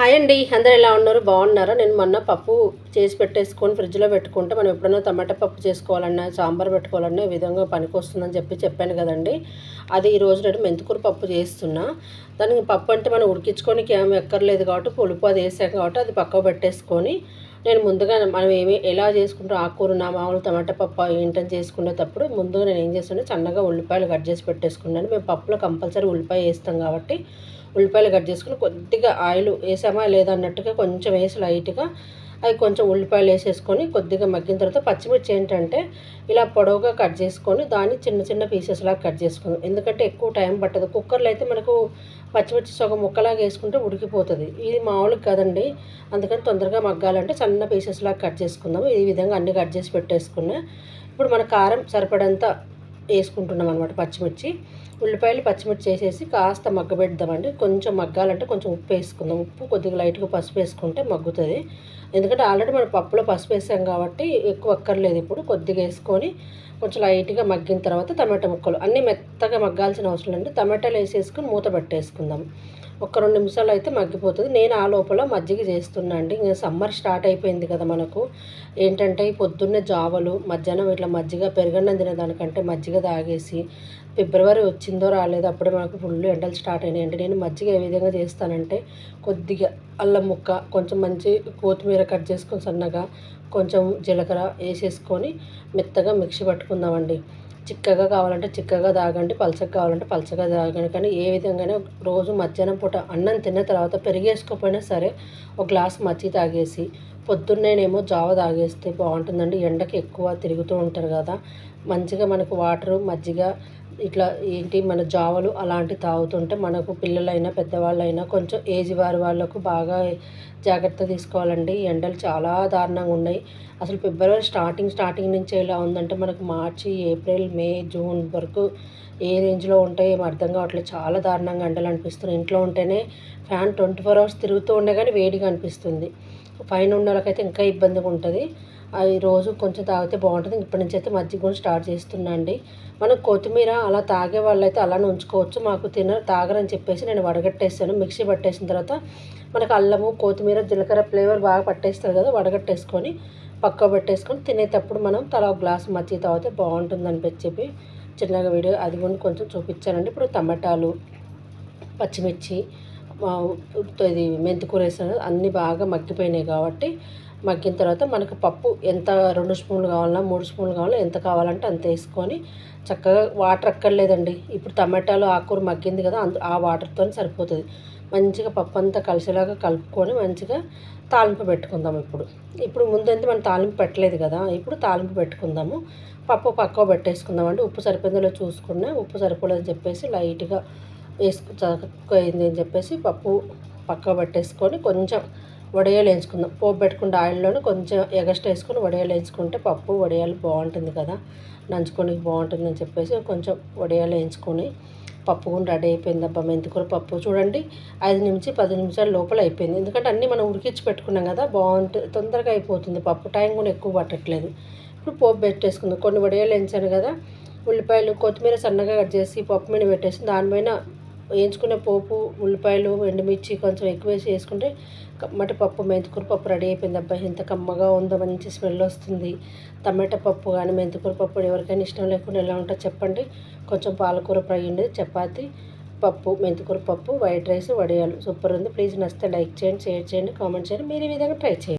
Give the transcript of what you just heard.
Hi అండి. అందరు ఎలా ఉన్నారు? బాగున్నారా? నేను మొన్న పప్పు చేసి పెట్టేసుకొని ఫ్రిడ్జ్లో పెట్టుకుంటే మనం ఎప్పుడైనా టమాటా పప్పు చేసుకోవాలన్నా సాంబార్ పెట్టుకోవాలన్నా ఈ విధంగా పనికి వస్తుందని చెప్పి చెప్పాను కదండి. అది ఈరోజు నేను మెంతుకూర పప్పు చేస్తున్నా. దానికి పప్పు అంటే మనం ఉడికించుకోనికి ఏమి ఎక్కర్లేదు కాబట్టి పులుపు అది వేసాం కాబట్టి అది పక్కకు పెట్టేసుకొని నేను ముందుగా మనం ఏమి ఎలా చేసుకుంటాం? ఆకుకూర నా మామూలు టమాటా పప్పు ఏంటని చేసుకునేటప్పుడు ముందుగా నేను ఏం చేస్తుంటే సన్నగా ఉల్లిపాయలు కట్ చేసి పెట్టేసుకున్నాను. మేము పప్పులో కంపల్సరీ ఉల్లిపాయ వేస్తాం కాబట్టి ఉల్లిపాయలు కట్ చేసుకుని కొద్దిగా ఆయిల్ వేసామా లేదా అన్నట్టుగా కొంచెం వేసి లైట్గా అవి కొంచెం ఉల్లిపాయలు వేసేసుకొని కొద్దిగా మగ్గిన తర్వాత పచ్చిమిర్చి ఏంటంటే ఇలా పొడవుగా కట్ చేసుకొని దాన్ని చిన్న చిన్న పీసెస్లా కట్ చేసుకుందాం. ఎందుకంటే ఎక్కువ టైం పట్టదు. కుక్కర్లో అయితే మనకు పచ్చిమిర్చి సగం ముక్కలాగా వేసుకుంటే ఉడికిపోతుంది. ఇది మామూలుగా కదండి. అందుకని తొందరగా మగ్గాలంటే సన్న పీసెస్లా కట్ చేసుకుందాం ఈ విధంగా అన్ని కట్ చేసి పెట్టేసుకున్నా ఇప్పుడు మన కారం సరిపడంత వేసుకుంటున్నాం అనమాట పచ్చిమిర్చి. ఉల్లిపాయలు పచ్చిమిర్చి వేసేసి కాస్త మగ్గబెడదామండి. కొంచెం మగ్గాలంటే కొంచెం ఉప్పు వేసుకుందాం. ఉప్పు కొద్దిగా లైట్గా పసుపు వేసుకుంటే మగ్గుతుంది. ఎందుకంటే ఆల్రెడీ మనం పప్పులో పసుపు వేసాం కాబట్టి ఎక్కువ అక్కర్లేదు ఇప్పుడు. కొద్దిగా వేసుకొని కొంచెం లైట్గా మగ్గిన తర్వాత టమాటా ముక్కలు. అన్నీ మెత్తగా మగ్గాల్సిన అవసరం లేదు. టమాటాలు వేసేసుకొని మూత పెట్టేసుకుందాం. ఒక రెండు నిమిషాలు అయితే మగ్గిపోతుంది. నేను ఆ లోపల మజ్జిగ చేస్తున్నా అండి. ఇంకా సమ్మర్ స్టార్ట్ అయిపోయింది కదా మనకు. ఏంటంటే పొద్దున్నే జావలు మధ్యాహ్నం ఇట్లా మజ్జిగ పెరగన్నం తినేదానికంటే మజ్జిగ తాగేసి ఫిబ్రవరి వచ్చిందో రాలేదో అప్పుడే మనకు ఫుల్ ఎండలు స్టార్ట్ అయినాయి అంటే నేను మజ్జిగ ఏ విధంగా చేస్తానంటే కొద్దిగా అల్లం ముక్క కొంచెం మంచి కొత్తిమీర కట్ చేసుకొని సన్నగా కొంచెం జీలకర్ర వేసేసుకొని మెత్తగా మిక్సీ పట్టుకుందామండి. చిక్కగా కావాలంటే చిక్కగా తాగండి పలచగా కావాలంటే పలచగా తాగండి. కానీ ఏ విధంగానే రోజు మధ్యాహ్నం పూట అన్నం తిన్న తర్వాత పెరిగేసుకోకపోయినా సరే ఒక గ్లాస్ మజ్జిగ తాగేసి పొద్దున్నేనేమో జావ తాగేస్తే బాగుంటుందండి. ఎండకి ఎక్కువ తిరుగుతూ ఉంటారు కదా. మంచిగా మనకు వాటరు మజ్జిగ ఇట్లా ఏంటి మన జావలు అలాంటివి తాగుతుంటే మనకు పిల్లలైనా పెద్దవాళ్ళైనా కొంచెం ఏజ్ వారి వాళ్ళకు బాగా జాగ్రత్త తీసుకోవాలండి. ఎండలు చాలా దారుణంగా ఉన్నాయి. అసలు ఫిబ్రవరి స్టార్టింగ్ స్టార్టింగ్ నుంచి ఎలా ఉందంటే మనకు మార్చి ఏప్రిల్ మే జూన్ వరకు ఏ రేంజ్లో ఉంటాయి ఏం అర్థం కావట్లేదు. చాలా దారుణంగా ఎండలు అనిపిస్తుంది ఇంట్లో ఉంటేనే ఫ్యాన్ ట్వంటీ ఫోర్ అవర్స్ తిరుగుతూ ఉండే కానీ వేడిగా అనిపిస్తుంది. పైన ఉన్న వాళ్ళకైతే ఇంకా ఇబ్బందిగా ఉంటుంది. అది రోజు కొంచెం తాగితే బాగుంటుంది. ఇప్పటి నుంచి అయితే మజ్జిగ కూడా స్టార్ట్ చేస్తున్నా అండి మనం కొత్తిమీర అలా తాగే వాళ్ళైతే అలానే ఉంచుకోవచ్చు. మాకు తిన తాగరని చెప్పేసి నేను వడగట్టేస్తాను. మిక్సీ పట్టేసిన తర్వాత మనకు అల్లము కొత్తిమీర జీలకర్ర ఫ్లేవర్ బాగా పట్టేస్తారు కదా వడగట్టేసుకొని పక్క పెట్టేసుకొని తినేటప్పుడు మనం తల ఒక గ్లాస్ మజ్జిగ తాగితే బాగుంటుంది చెప్పి చిన్నగా వీడియో అది కూడా కొంచెం చూపించానండి. ఇప్పుడు టమాటాలు పచ్చిమిర్చి ఇది మెంతికూర వేసాను అన్నీ బాగా మగ్గిపోయినాయి కాబట్టి మగ్గిన తర్వాత మనకు పప్పు ఎంత రెండు స్పూన్లు కావాలన్నా మూడు స్పూన్లు కావాలన్నా ఎంత కావాలంటే అంత వేసుకొని చక్కగా వాటర్ అక్కర్లేదండి. ఇప్పుడు టమాటాలు ఆకుకూర మగ్గింది కదా అంత ఆ వాటర్తో సరిపోతుంది. మంచిగా పప్పు అంతా కలిసేలాగా కలుపుకొని మంచిగా తాలింపు పెట్టుకుందాం ఇప్పుడు. ఇప్పుడు ముందంతా మనం తాలింపు పెట్టలేదు కదా ఇప్పుడు తాలింపు పెట్టుకుందాము. పప్పు పక్క పెట్టేసుకుందామండి. ఉప్పు సరిపోయిందో చూసుకున్నా ఉప్పు సరిపోలేదని చెప్పేసి లైట్గా వేసుకు అయింది అని చెప్పేసి పప్పు పక్క పెట్టేసుకొని కొంచెం వడియాలు వేయించుకుందాం. పోపు పెట్టుకుంటే ఆయిల్లోనే కొంచెం ఎగస్ట్ వేసుకొని వడియాలు వేయించుకుంటే పప్పు వడియాలు బాగుంటుంది కదా. నంచుకోనికి బాగుంటుందని చెప్పేసి కొంచెం వడియాలు వేయించుకొని పప్పు కూడా రెడీ అయిపోయింది. అబ్బా మెంతికూర పప్పు చూడండి. ఐదు నుంచి పది నిమిషాల లోపల అయిపోయింది. ఎందుకంటే అన్నీ మనం ఉడికించి పెట్టుకున్నాం కదా బాగుంటుంది తొందరగా అయిపోతుంది పప్పు. టైం కూడా ఎక్కువ పట్టట్లేదు. ఇప్పుడు పోపు పెట్టేసుకుందాం. కొన్ని వడియాలు వేయించాను కదా ఉల్లిపాయలు కొత్తిమీర సన్నగా కట్ చేసి పప్పు మీద పెట్టేసి దానిపైన వేయించుకునే పోపు ఉల్లిపాయలు ఎండుమిర్చి కొంచెం ఎక్కువ వేసి వేసుకుంటే కమ్మటి పప్పు మెంతికూర పప్పు రెడీ అయిపోయింది. అబ్బాయి ఎంత కమ్మగా ఉందో మంచి స్మెల్ వస్తుంది. టమాటా పప్పు కానీ మెంతికూర పప్పు ఎవరికైనా ఇష్టం లేకుండా ఎలా ఉంటుందో చెప్పండి. కొంచెం పాలకూర ఫ్రై ఉండేది చపాతి పప్పు మెంతికూర పప్పు వైట్ రైస్ వడియాలు. సూపర్ ఉంది. ప్లీజ్ నచ్చితే లైక్ చేయండి షేర్ చేయండి కామెంట్ చేయండి. మీరు ఈ విధంగా ట్రై చేయండి.